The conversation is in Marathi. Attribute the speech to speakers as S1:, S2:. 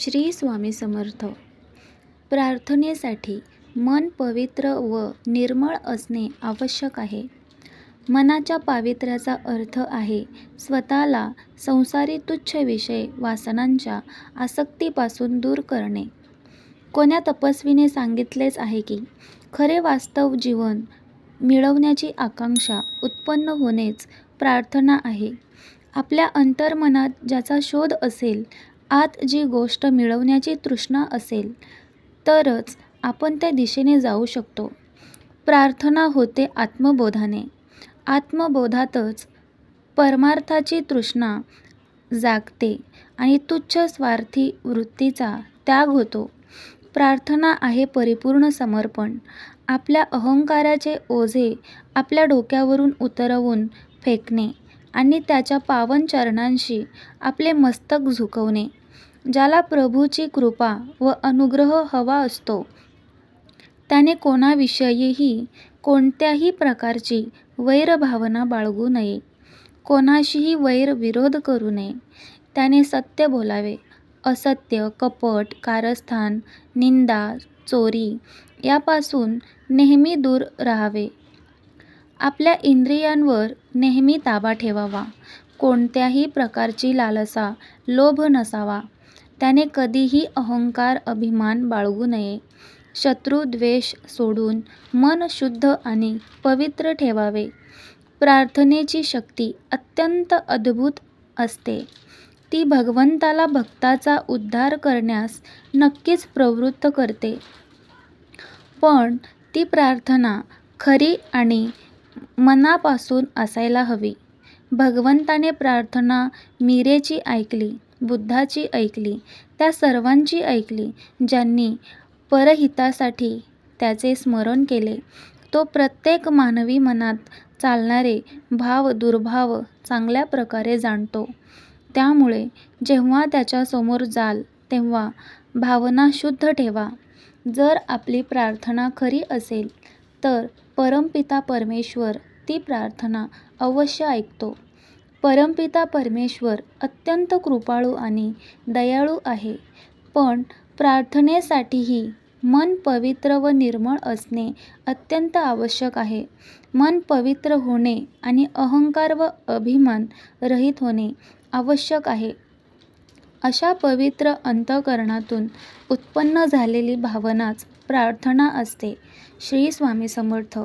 S1: श्री स्वामी समर्थ. प्रार्थनेसाठी मन पवित्र व निर्मळ असणे आवश्यक आहे. मनाच्या पावित्र्याचा अर्थ आहे स्वतःला संसारी तुच्छ विषय वासनांच्या आसक्तीपासून दूर करणे. कोण्या तपस्वीने सांगितलेच आहे की खरे वास्तव जीवन मिळवण्याची आकांक्षा उत्पन्न होणेच प्रार्थना आहे. आपल्या अंतर्मनात ज्याचा शोध असेल आत जी गोष्ट मिळवण्याची तृष्णा असेल तरच आपण त्या दिशेने जाऊ शकतो. प्रार्थना होते आत्मबोधाने. आत्मबोधातच परमार्थाची तृष्णा जागते आणि तुच्छ स्वार्थी वृत्तीचा त्याग होतो. प्रार्थना आहे परिपूर्ण समर्पण. आपल्या अहंकाराचे ओझे आपल्या डोक्यावरून उतरवून फेकणे आणि त्याच्या पावन चरणांशी आपले मस्तक झुकवणे. ज्याला प्रभूची कृपा व अनुग्रह हवा असतो. त्याने कोणाविषयीही कोणत्याही प्रकारची वैरभावना बाळगू नये. कोणाशीही वैर विरोध करू नये. त्याने सत्य बोलावे. असत्य कपट कारस्थान निंदा चोरी यापासून नेहमी दूर राहावे. आपल्या इंद्रियांवर नेहमी ताबा ठेवावा. कोणत्याही प्रकारची लालसा लोभ नसावा. त्याने कधीही अहंकार अभिमान बाळगू नये. शत्रू द्वेष सोडून मन शुद्ध आणि पवित्र ठेवावे. प्रार्थनेची शक्ती अत्यंत अद्भुत असते. ती भगवंताला भक्ताचा उद्धार करण्यास नक्कीच प्रवृत्त करते. पण ती प्रार्थना खरी आणि मनापासून असायला हवी. भगवंताने प्रार्थना मीरेची ऐकली. बुद्धाची ऐकली. त्या सर्वांची ऐकली ज्यांनी परहितासाठी त्याचे स्मरण केले. तो प्रत्येक मानवी मनात चालणारे भाव दुर्भाव चांगल्या प्रकारे जाणतो. त्यामुळे जेव्हा त्याच्यासमोर जाल तेव्हा भावना शुद्ध ठेवा. जर आपली प्रार्थना खरी असेल तर परमपिता परमेश्वर ती प्रार्थना अवश्य ऐकतो. परमपिता परमेश्वर अत्यंत कृपाळू आणि दयाळू आहे. पण प्रार्थनेसाठीही मन पवित्र व निर्मळ असणे अत्यंत आवश्यक आहे. मन पवित्र होणे आणि अहंकार व अभिमान रहित होणे आवश्यक आहे. अशा पवित्र अंतःकरणातून उत्पन्न झालेली भावनाच प्रार्थना असते. श्री स्वामी समर्थ.